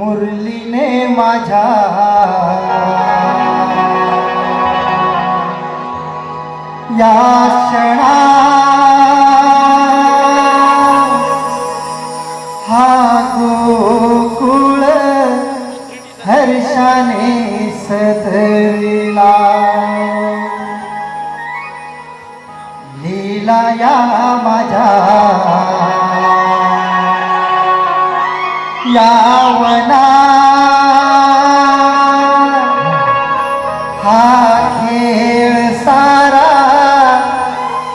मुरलीने माझ्या या क्षणा हा गोकुळ हर्षाने सदरिला लीला या यावना हा खेळ सारा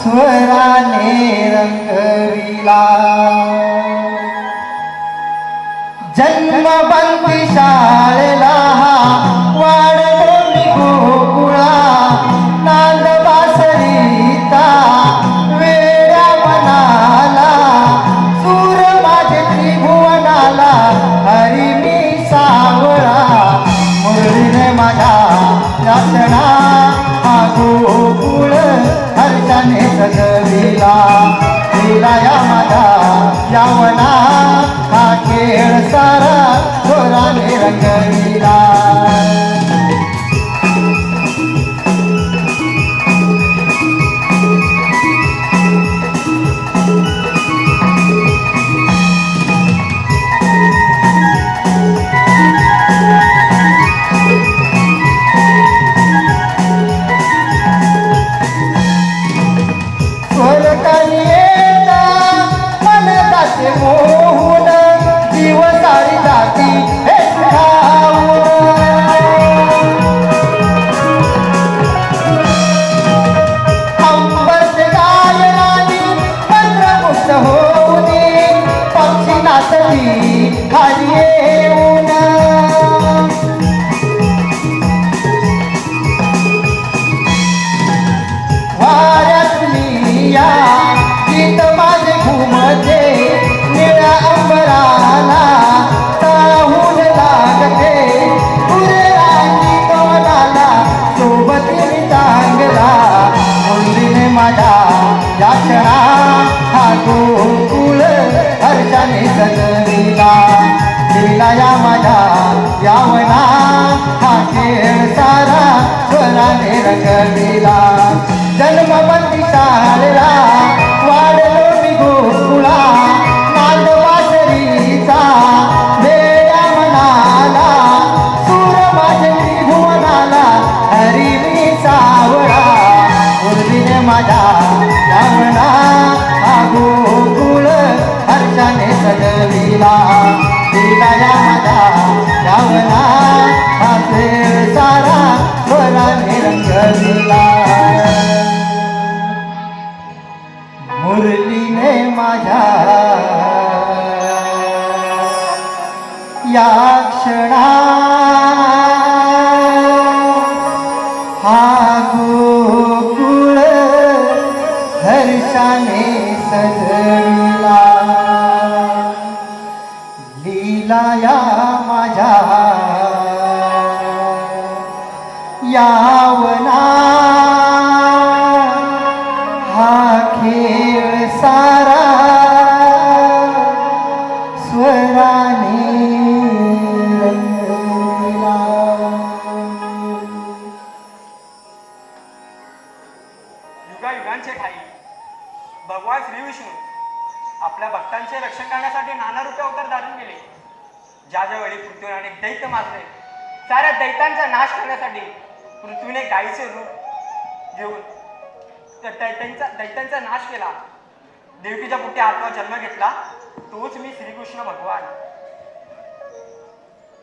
स्वराने रंगविला. जन्मबंदी शाळेला स्वराने रंगविला जन्मबंदी शाळेला वाढलो मी गोकुळा. नांद वासरीचा वेड्या मनाला. सूर हरी मी सावळा. मुरलीने माझ्या यावना हा गोकुळ हर्षाने सजविला. लीला या माझ्या या क्षणा भगवान श्री विष्णू आपल्या भक्तांचे रक्षण करण्यासाठी नाना रूपे अवतार धारण केले. ज्या ज्या वेळी अनेक दैत्य मारले साऱ्या दैतांचा नाश करण्यासाठी पृथ्वीने गायीचे रूप घेऊन त्या दैत्यांचा दैत्यांचा नाश केला. देवकीच्या पोटी आत्मा जन्म घेतला तोच मी श्रीकृष्ण भगवान.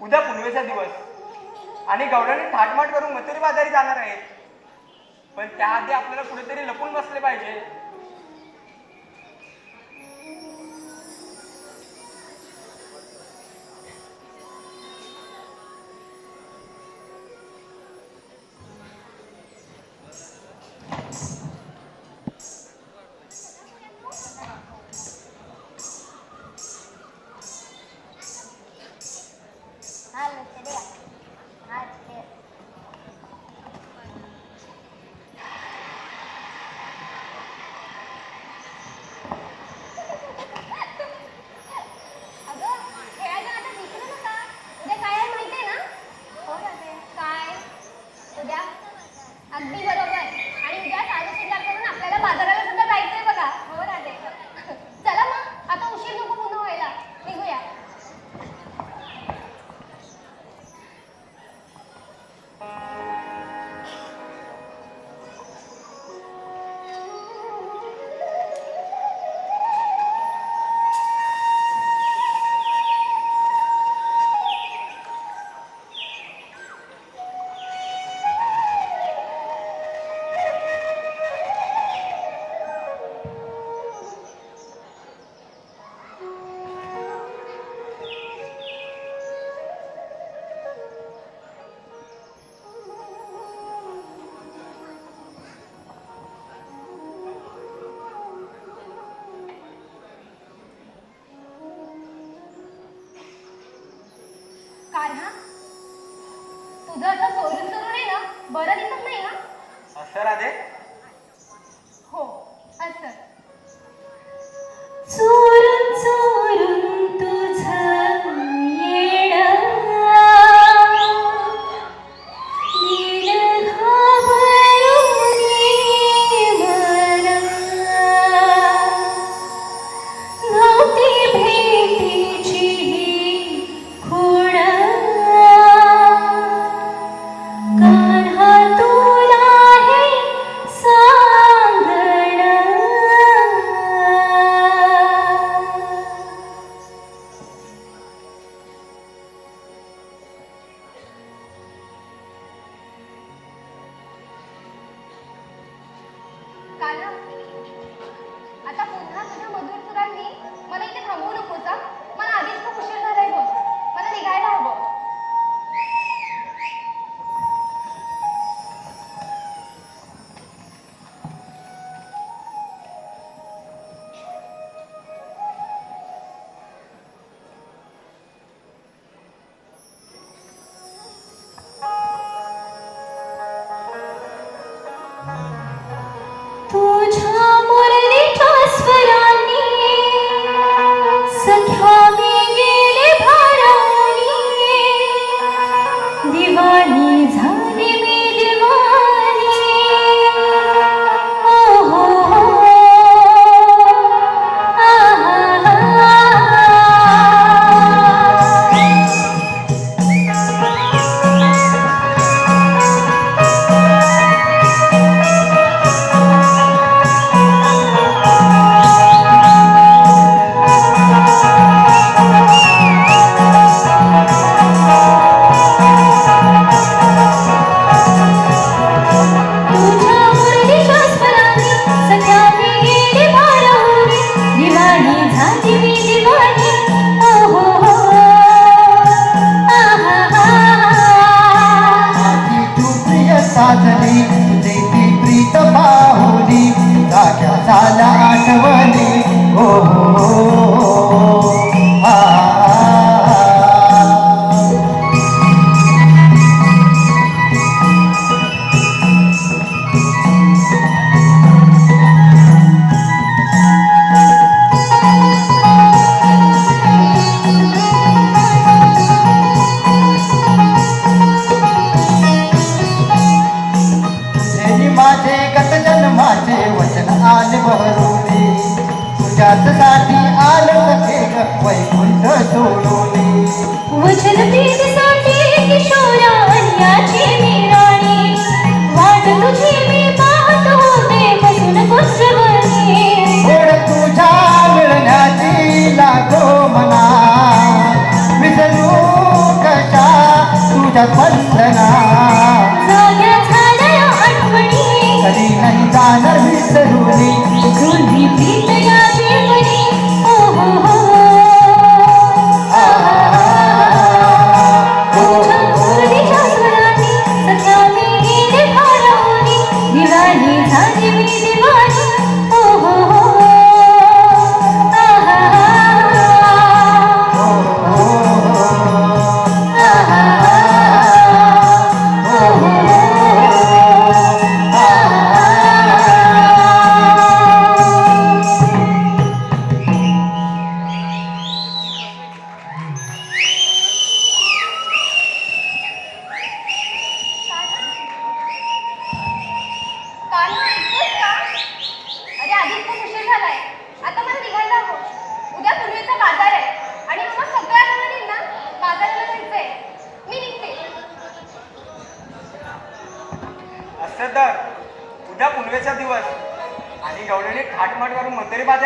उद्या पुनवेचा दिवस आणि गौराने थाटमाट करून मथुरी बाजारी जाणार आहेत. पण त्याआधी आपल्याला कुठेतरी लपून बसले पाहिजे.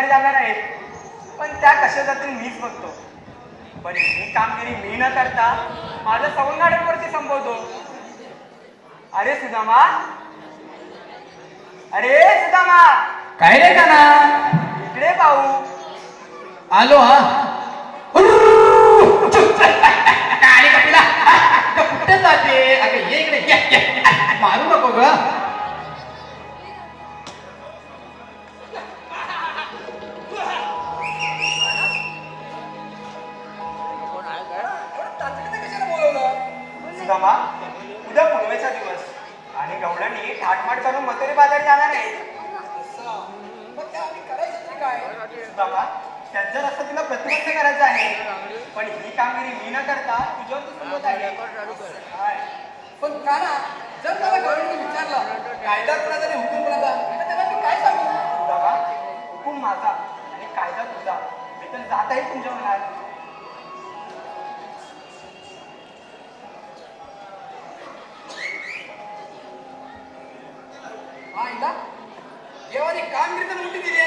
केल्या जाणार आहेत. पण त्या कशा जातील मीच बघतो. पण ही कामगिरी मी न करता माझं सवंगाड्यांवरती संपवतो. अरे सुदामा. अरे सुदामा. काय रे काना इकडे पाहू. आलो हा. कुठे जाते? अगं ये इकडे मारू नको ग. जमा उद्या पुनवेचा दिवस. आणि गवळ्यांनी ठाटमाट करून मतरी बाजार जाणार आहे त्यांचं रस्त तिला प्रतिबंध करायचं आहे. पण ही कामगिरी मी न करता तुझ्यावर पण का ना जर त्याला गवळणी विचारलं कायदा कुणाचा जरी हुकूम कुणाचा त्याला मी काय सांगू? सुदामा हुकूम माझा आणि कायदा तुझा. मी तर जात आहे तुमच्या मनात. ಆರಂಭಿಕ ಮುಟ್ಟಿದ್ದೀರಿ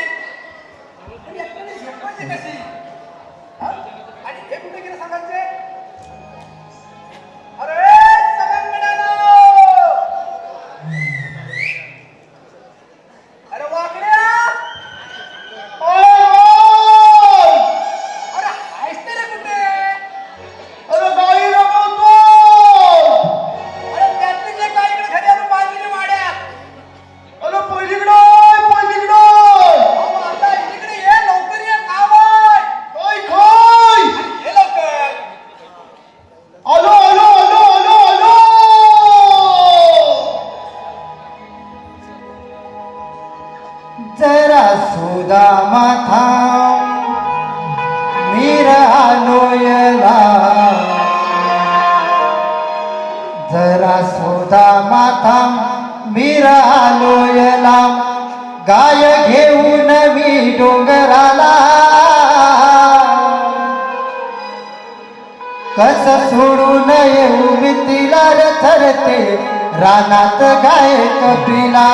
थांब मी राहिलोय लांब. गाय घेऊन मी डोंगराला. कस सोडून येऊ मी तिला रथरते रानात गाय कपिला.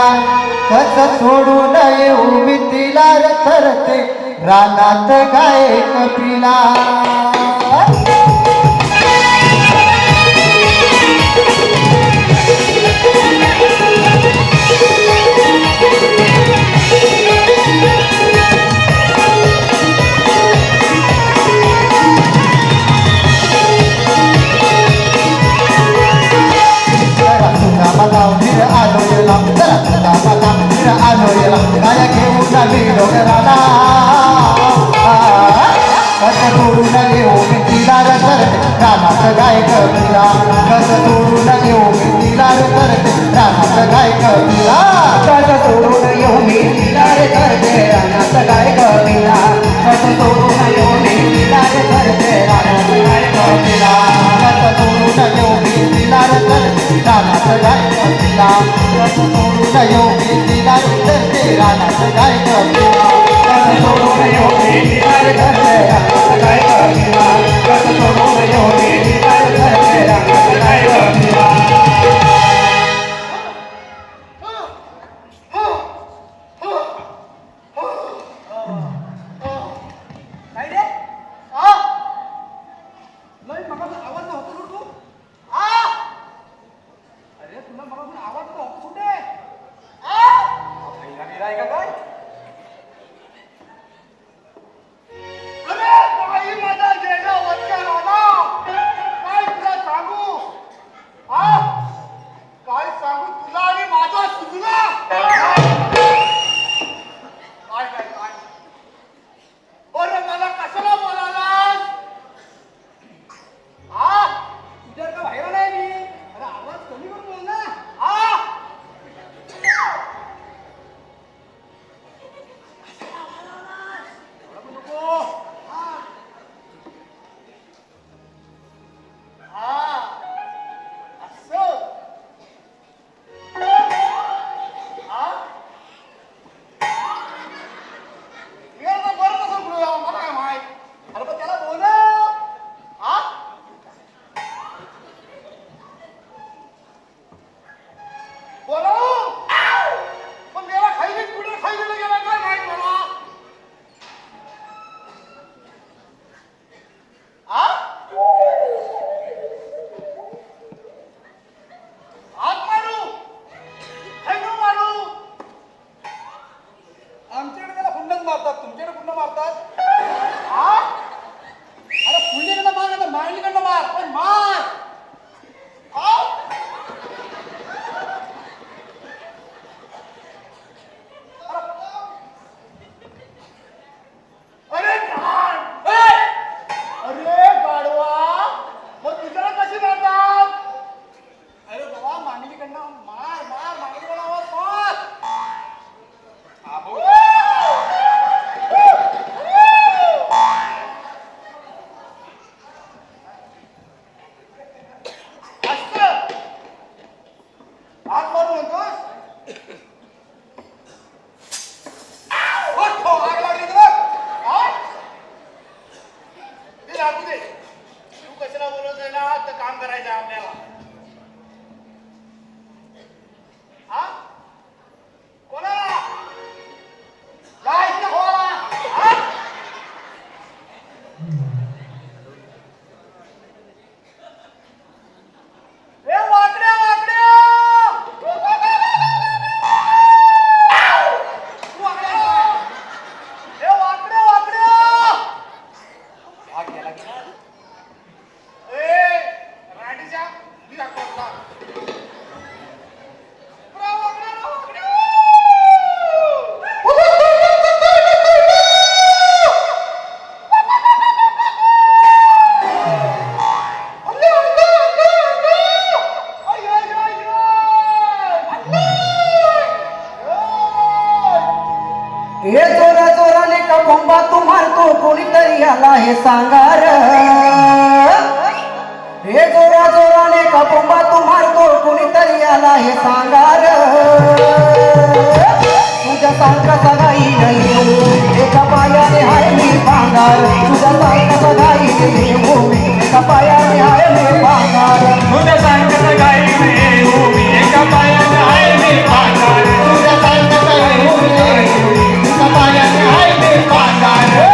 कस सोडून येऊ मी तिला रथरते रानात गाय कपिला. સહયોગી દિલા ઉત્તર તેરા ના સદાય કરના સહયોગી દિલા ઉત્તર તેરા ના સદાય કરના तिकडे गुंड मारतात. काही सांगार हे जोरा जोराने कपुंबा तुम्हाला कुणीतरी आला हे सांगार तुझ्या सांगा सगाई नाही. एका पायाने हाय मी पाहणार. तुझ्या सांगा सगाई नाही. हो एका पायाने हाय मी पाहणार. तुझ्या सांगा सगाई नाही. हो एका पायाने मी तुझ्या सगाई हो एका पायाने मी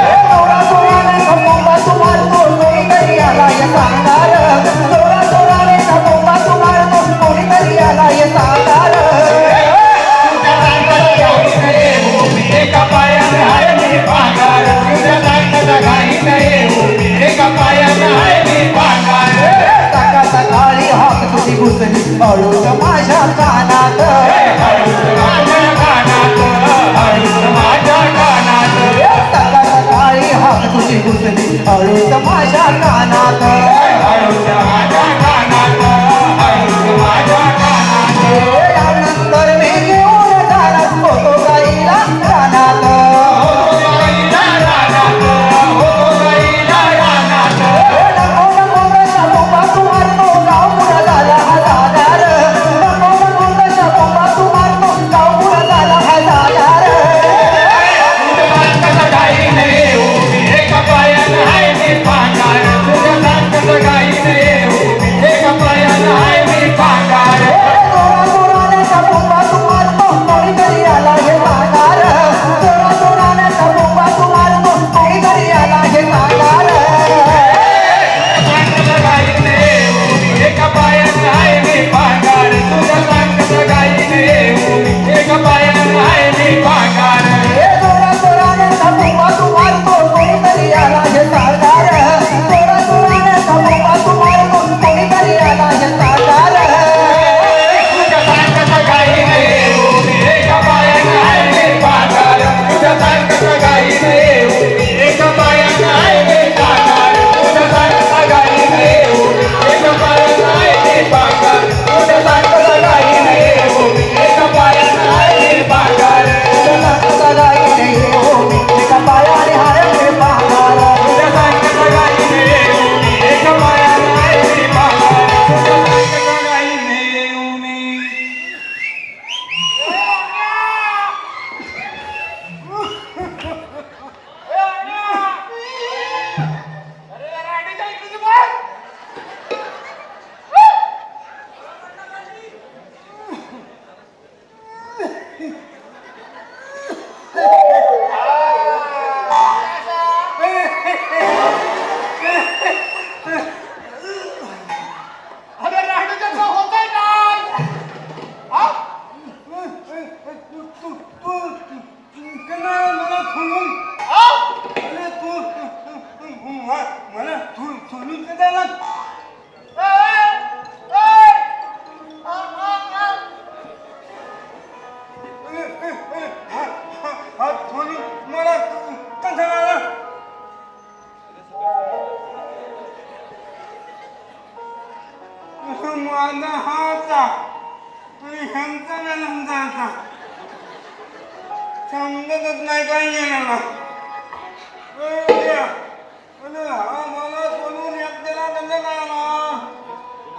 समजतच नाही काय येणार ना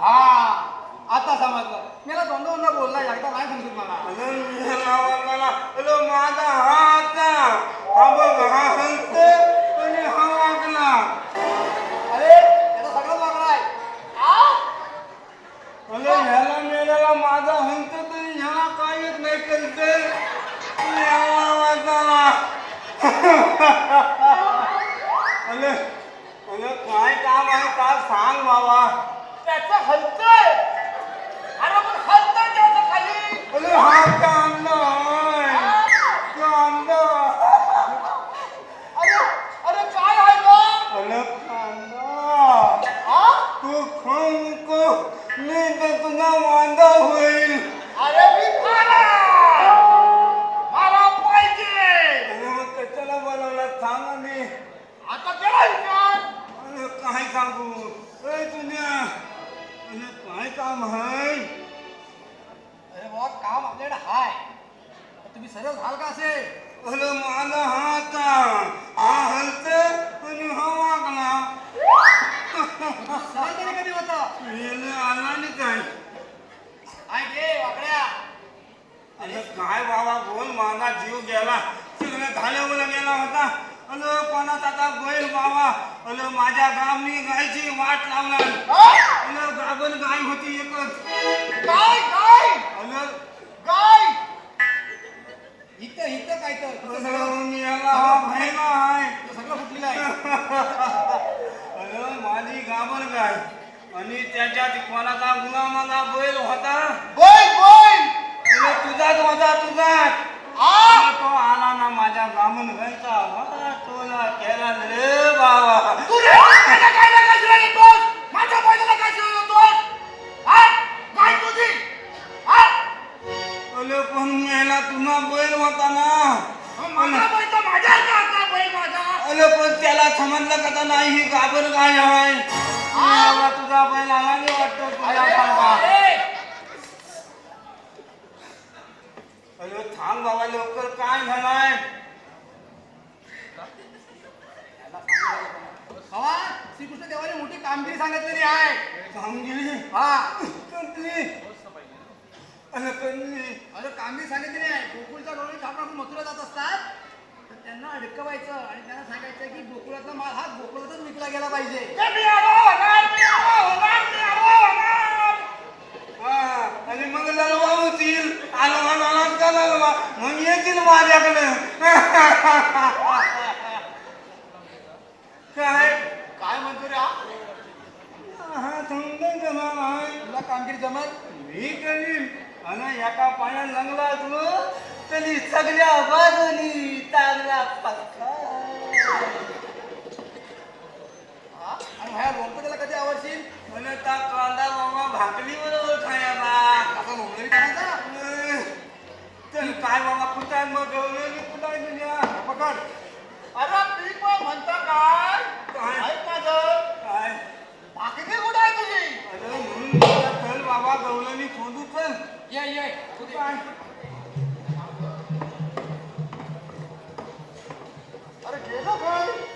हा आता समजलं मला दोन दोनदा बोलला एकदा काय समजत मला हॅलो माझा हा आता हा? बघ हा हंसते आणि हा वागला अरे सगळं वागला आहे हॅलो ह्याला माझा हंसते तरी ह्याला काय येत नाही करते? अरे काय काम आहे? का सांग बाबा. हलतंय. अरे पण हलतंय त्याचं खाली. अरे हा काम ना. होता अरे कोणाचा आता बैल बाबा अरे माझ्या गावनी गायची वाट लावला अरे गाभण गाय होती एकच. काय काय अरे काय इथं इथं काय तर? मी याला आहे? सगळं फुटलेलं आहे? अरे माझी गाभण गाय. आणि त्याच्यात कोणाचा गुलामाचा बैल होता? बोल बोल! अरे तुझाच होता तुझाच. तो आला ना माझ्या गामन गायचा वा तोला केला रे बाबा. तू रे माझ्या काय माझ्या काय हा? काय तुझी? हा? अरे पण मेला तुझा बैल होता ना. माझा बैल तर माझ्या हातात बैल माझा. अरे पण त्याला समजलं का नाही ही गाभण गाय आहे तुझा बैल आला नाही वाटतो तुझ्या अरे थांब बाबा लवकर काय झालाय हवा श्रीकृष्ण देवाने मोठी कामगिरी सांगितलेली आहे. कामगिरी? हा. कसली अरे कसली अरे कामगिरी सांगितलेली आहे. गोकुळच्या डोळे छापून मथुरा जात असतात. तर त्यांना अडकवायचं आणि त्यांना सांगायचं की गोकुळातला माल हा गोकुळातच विकला गेला पाहिजे. आणि मग ललवा होतील. आलो आलो का ललवा. मग येतील माझ्याकडे. काय? काय म्हणतो रे हा? हा समजा जमा तुला कामगिरी जमत मी करीन. आणि एका पाण्यात लंगला तू तरी सगळ्या बाजूनी चांगला पक्का? आणि ह्या लोणचं कधी आवडशील? म्हणता कांदा मामा भाकली बरोबर खाया बा असं काय चल कुठाय मग गवलेली कुठाय तुझ्या? पकड. अरे पीक म्हणता काय? काय? माझं काय? भाकरी कुठाय तुझी? अरे म्हणून चल बाबा गवलेली शोधू चल. ये ये. अरे गेलो काय?